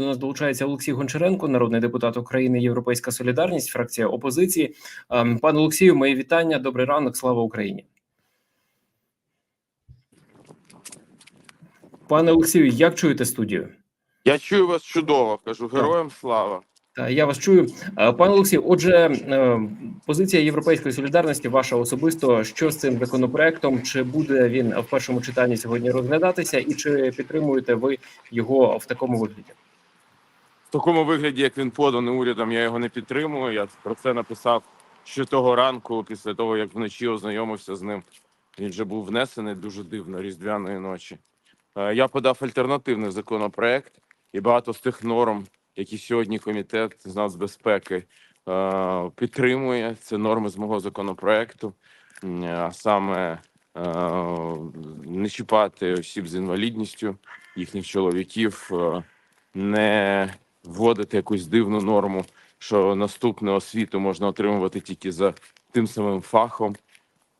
до нас долучається Олексій Гончаренко, народний депутат України, Європейська Солідарність, фракція опозиції. Ем, Пане Олексію, мої вітання. Добрий ранок. Слава Україні. Пане Олексію, як чуєте студію? Я чую вас чудово. Кажу героям слава. Та я вас чую, Е, пане Олексію. Отже, е, позиція Європейської солідарності, ваша особисто, що з цим законопроектом? Чи буде він в першому читанні сьогодні розглядатися, і чи підтримуєте ви його в такому вигляді? Такому вигляді, як він поданий урядом, я його не підтримую. Я про це написав ще того ранку, після того як вночі ознайомився з ним. Він вже був внесений дуже дивно різдвяної ночі. Е, Я подав альтернативний законопроект, і багато з тих норм, які сьогодні комітет з нацбезпеки е, підтримує. Це норми з мого законопроекту, а саме е, не чіпати осіб з інвалідністю, їхніх чоловіків, не вводити якусь дивну норму, що наступну освіту можна отримувати тільки за тим самим фахом.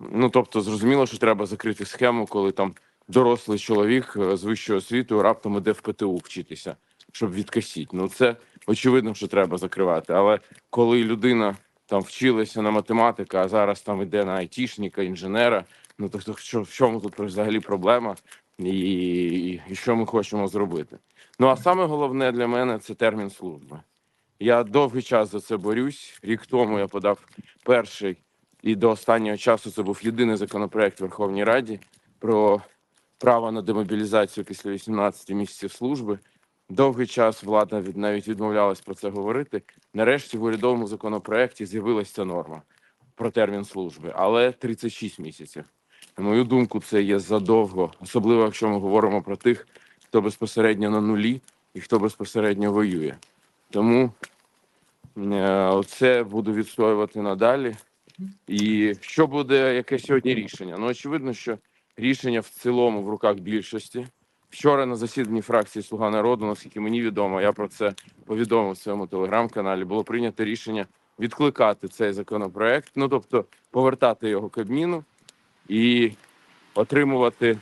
Ну тобто, зрозуміло, що треба закрити схему, коли там дорослий чоловік е, з вищою освітою раптом іде в ПТУ вчитися, щоб відкасіть. Ну це очевидно, що треба закривати. Але коли людина там вчилася на математика, а зараз там іде на айтішника, інженера, ну то, то що в чому тут взагалі проблема, і, і, що ми хочемо зробити? Ну а саме головне для мене це термін служби. Я довгий час за це борюсь. Рік тому я подав перший, і до останнього часу це був єдиний законопроект в Верховній Раді про право на демобілізацію після 18 місяців служби. Довгий час влада від навіть відмовлялась про це говорити. Нарешті в урядовому законопроекті з'явилася норма про термін служби, але 36 місяців. На мою думку, це є задовго, особливо якщо ми говоримо про тих, хто безпосередньо на нулі і хто безпосередньо воює. Тому е, це буду відстоювати надалі. І що буде яке сьогодні рішення? Ну, очевидно, що рішення в цілому в руках більшості. Вчора на засіданні фракції Слуга народу, наскільки мені відомо, я про це повідомив в своєму телеграм-каналі. Було прийнято рішення відкликати цей законопроект, ну тобто повертати його Кабміну і отримувати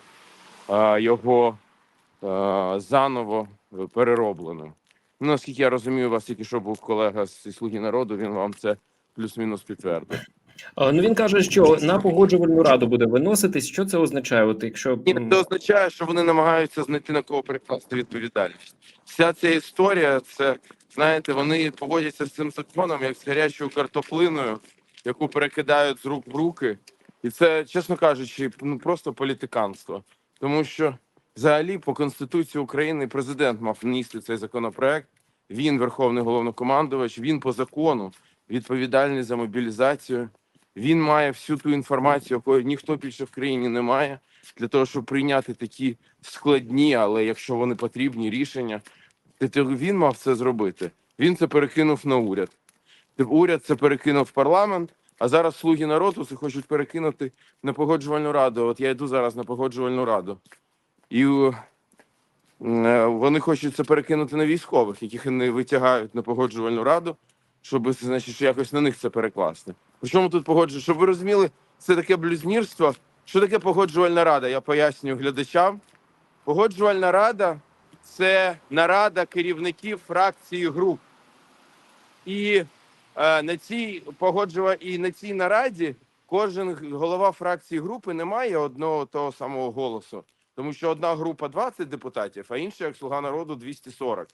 його заново переробленим. Ну, наскільки я розумію, у вас тільки що був колега з Слуги народу, він вам це плюс-мінус підтвердив. Ну він каже, що на погоджувальну раду буде виноситись. Що це означає? От якщо Ні, це означає, що вони намагаються знайти на кого перекласти відповідальність. Вся ця історія, це знаєте, вони поводяться з цим законом як з гарячою картоплиною, яку перекидають з рук в руки, і це, чесно кажучи, ну просто політиканство. Тому що взагалі по конституції України президент мав внести цей законопроект. Він верховний головнокомандувач. Він по закону відповідальний за мобілізацію. Він має всю ту інформацію, якої ніхто більше в країні не має, для того, щоб прийняти такі складні, але якщо вони потрібні рішення, то то він мав це зробити. Він це перекинув на уряд. Уряд це перекинув в парламент, а зараз слуги народу це хочуть перекинути на погоджувальну раду. От я йду зараз на погоджувальну раду. І е, вони хочуть це перекинути на військових, яких не витягають на погоджувальну раду, щоб значить, якось на них це перекласти. Причому тут погоджую, щоб ви розуміли, це таке блюзнірство. Що таке погоджувальна рада? Я пояснюю глядачам. Погоджувальна рада це нарада керівників фракцій груп. І на цій погоджува... і на цій нараді кожен голова фракції групи не має одного того самого голосу, тому що одна група 20 депутатів, а інша, як слуга народу, 240.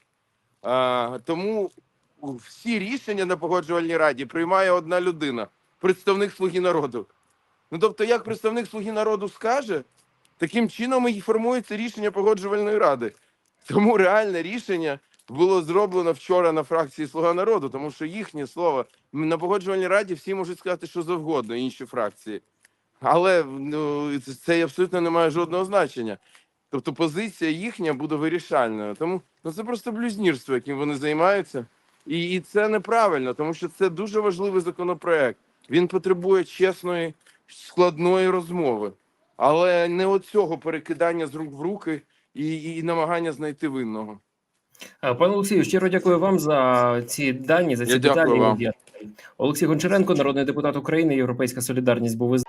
Е, тому всі рішення на погоджувальній раді приймає одна людина, представник слуги народу. Ну тобто, як представник слуги народу скаже, таким чином і формується рішення погоджувальної ради. Тому реальне рішення було зроблено вчора на фракції Слуга народу, тому що їхнє слово на погоджувальній раді всі можуть сказати, що завгодно, інші фракції. Але ну, це- абсолютно не має жодного значення. Тобто позиція їхня буде вирішальною. Тому ну, це просто блюзнірство, яким вони займаються. І, і це неправильно, тому що це дуже важливий законопроект. Він потребує чесної, складної розмови, але не оцього перекидання з рук в руки і, і намагання знайти винного. Е, Пане Олексію, щиро дякую вам за ці дані, за ці Я дякую деталі. вам. Олексій Гончаренко, народний депутат України, Європейська Солідарність, був із